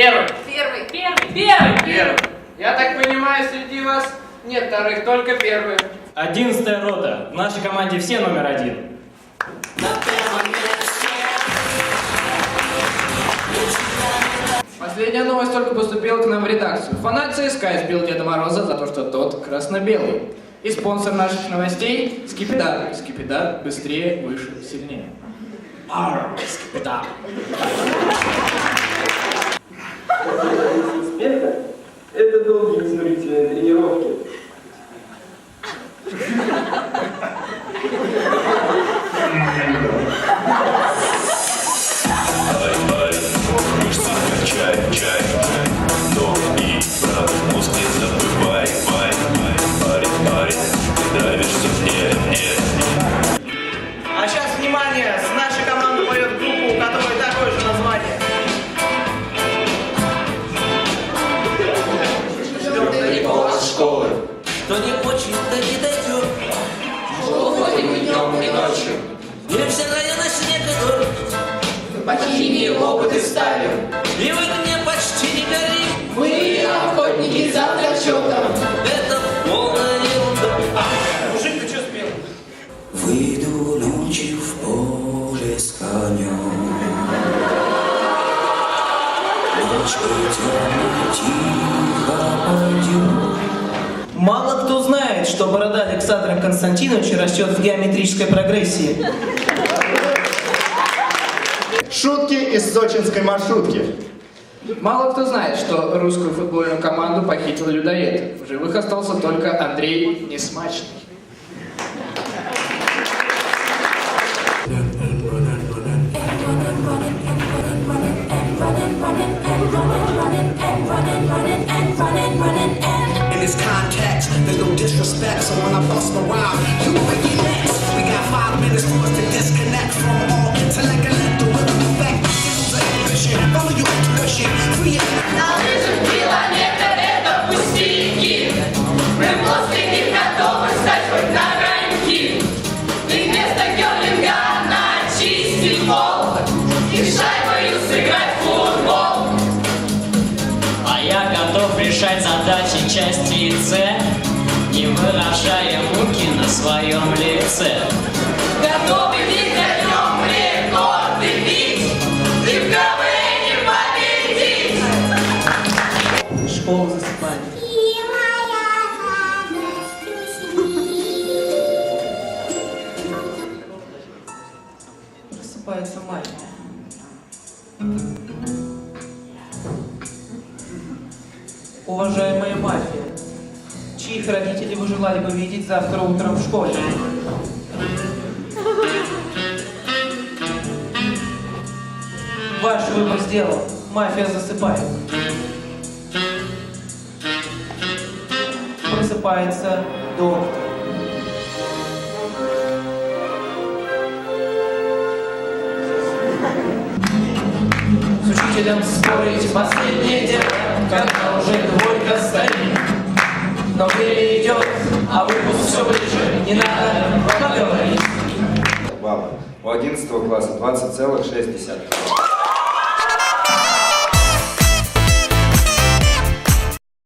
Первым. Первый. Первый, первый, Первым. Я так понимаю, среди вас нет вторых, только первые. Одиннадцатая рота. В нашей команде все номер один. Последняя новость только поступила к нам в редакцию. Фанат ЦСКА избил Деда Мороза за то, что тот красно-белый. И спонсор наших новостей – Скипидар. Скипидар быстрее, выше, сильнее. Арр, Скипидар. Мышцы качай, чай, но и брат, мозг не забывай, бай, бай, парень, парень, ты нравишься мне, мне. А сейчас, внимание, с нашей команды поет группу, у которой такое же название. Кто не очень, то не дойдет. Уходим днем, и ночью. Или все районы снег идут. По химии опыты ставим. И в огне почти не горим. Мы охотники за зачетом. Это полная ерунда. Мужик, ты что спел? Выйду ночью в поле с конем. Ночью темной тихо пойдем. Мало кто знает, что борода Александра Константиновича растет в геометрической прогрессии. Шутки из сочинской маршрутки. Мало кто знает, что русскую футбольную команду похитил людоед. В живых остался только Андрей Несмачный. In disrespect, so when I bust my rhyme, you break your necks. We got five minutes for us to disconnect from all intellect and let the rhythm affect. Ambition, follow your intuition, free it. Километр это пустяки. Мы после них готовы стать хоть на раньки. И вместо герлинга начистить пол. И шайбою сыграть в футбол. А я готов решать задачи части С, выражая муки на своем лице. Готовы бить днем рекорды бить. И в КВН победить. Школа засыпает. Просыпается мать. Уважаемая мафия, чьих родителей вы желали бы видеть завтра утром в школе? Ваш выбор сделан. Мафия засыпает. Просыпается доктор. С учителем спорить последнее дело, когда уже двойка стоит. Но время идет, а выпуск все ближе, не надо поговорить. Баллы. У 11 класса 20,6.